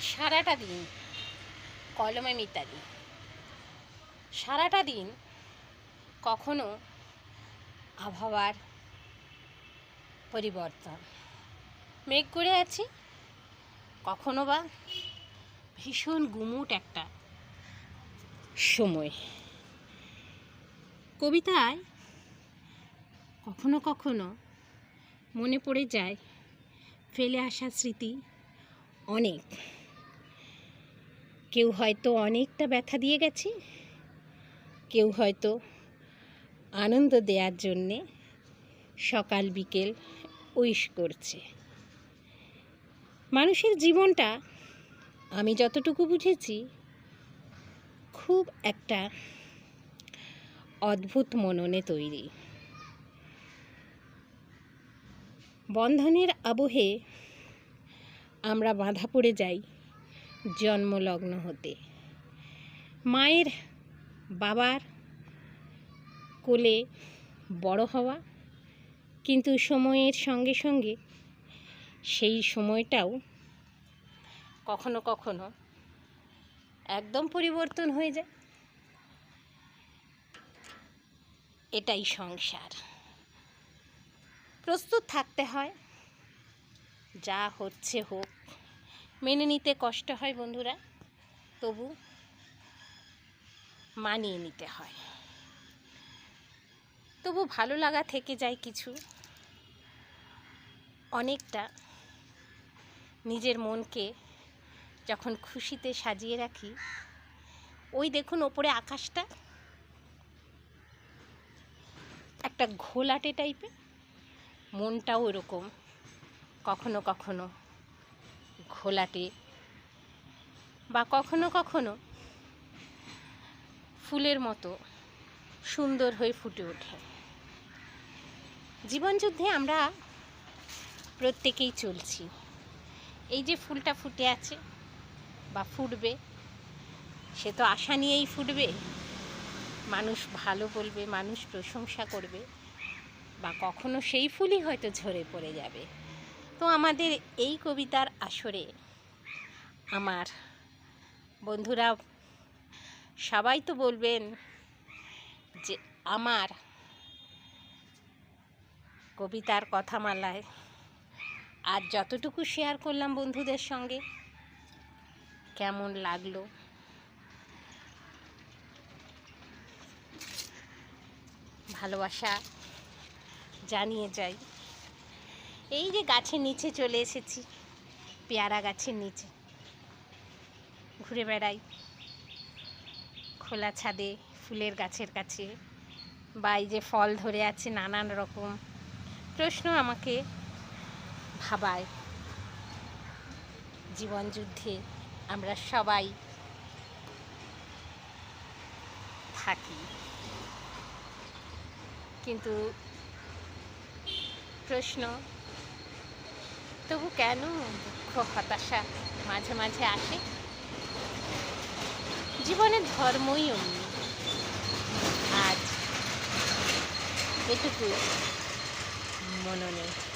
সারাটা দিন কলমে মিতালি। সারাটা দিন কখনো আবহাওয়ার পরিবর্তন। মেঘ করে আছি, কখনো বা ভীষণ গুমুট একটা সময়। কবিতায় কখনো কখনো মনে পড়ে যায়, ফেলে আসা স্মৃতি অনেক। কেউ হয়তো অনেকটা ব্যথা দিয়ে গেছে, কেউ হয়তো আনন্দ দেওয়ার জন্যে সকাল, বিকেল উইশ করছে। মানুষের জীবনটা আমি যতটুকু বুঝেছি, খুব একটা অদ্ভুত মননে তৈরি। বন্ধনের আবহে আমরা বাঁধা পড়ে যাই। জন্মলগ্ন হতে। মায়ের বাবার কোলে বড় হওয়া, কিন্তু সময়ের সঙ্গে সঙ্গে সেই সময়টাও কখনো কখনো একদম পরিবর্তন হয়ে যায়। এটাই সংসার। প্রস্তুত থাকতে হয়, যা হচ্ছে হোক। মেনে নিতে কষ্ট হয় বন্ধুরা, তবু মানিয়ে নিতে হয়। তবু ভালো লাগা থেকে যায় কিছু, অনেকটা নিজের মনকে যখন খুশিতে সাজিয়ে রাখি, ওই দেখুন ওপরে আকাশটা, একটা ঘোলাটে টাইপের মনটাও এরকম, কখনো কখনো ঘোলাটে বা কখনো কখনো ফুলের মতো সুন্দর হয়ে ফুটে ওঠে। জীবনযুদ্ধে আমরা প্রত্যেকেই চলছি। এই যে ফুলটা ফুটে আছে বা ফুটবে, সে তো আশা নিয়েই ফুটবে। মানুষ ভালো বলবে, মানুষ প্রশংসা করবে, বা কখনো সেই ফুলই হয়তো ঝরে পড়ে যাবে। তো আমাদের এই কবিতার আসরে আমার বন্ধুরা, সবাই তো বলবেন যে আমার কবিতার কথামালায় আর যতটুকু শেয়ার করলাম বন্ধুদের সঙ্গে, কেমন লাগল? ভালোবাসা জানিয়ে যাই। এই যে গাছের নিচে চলে এসেছি, পেয়ারা গাছের নিচে। ঘুরে বেড়াই, খোলা ছাদে, ফুলের গাছের কাছে, বা এই যে ফল ধরে আছে নানান রকম। প্রশ্ন আমাকে ভাবায়, জীবন যুদ্ধে আমরা সবাই থাকি। কিন্তু প্রশ্ন তবু কেন দুঃখ হতাশা মাঝে মাঝে আসে? জীবনের ধর্মই অন্য। আজ এটুকু মননে।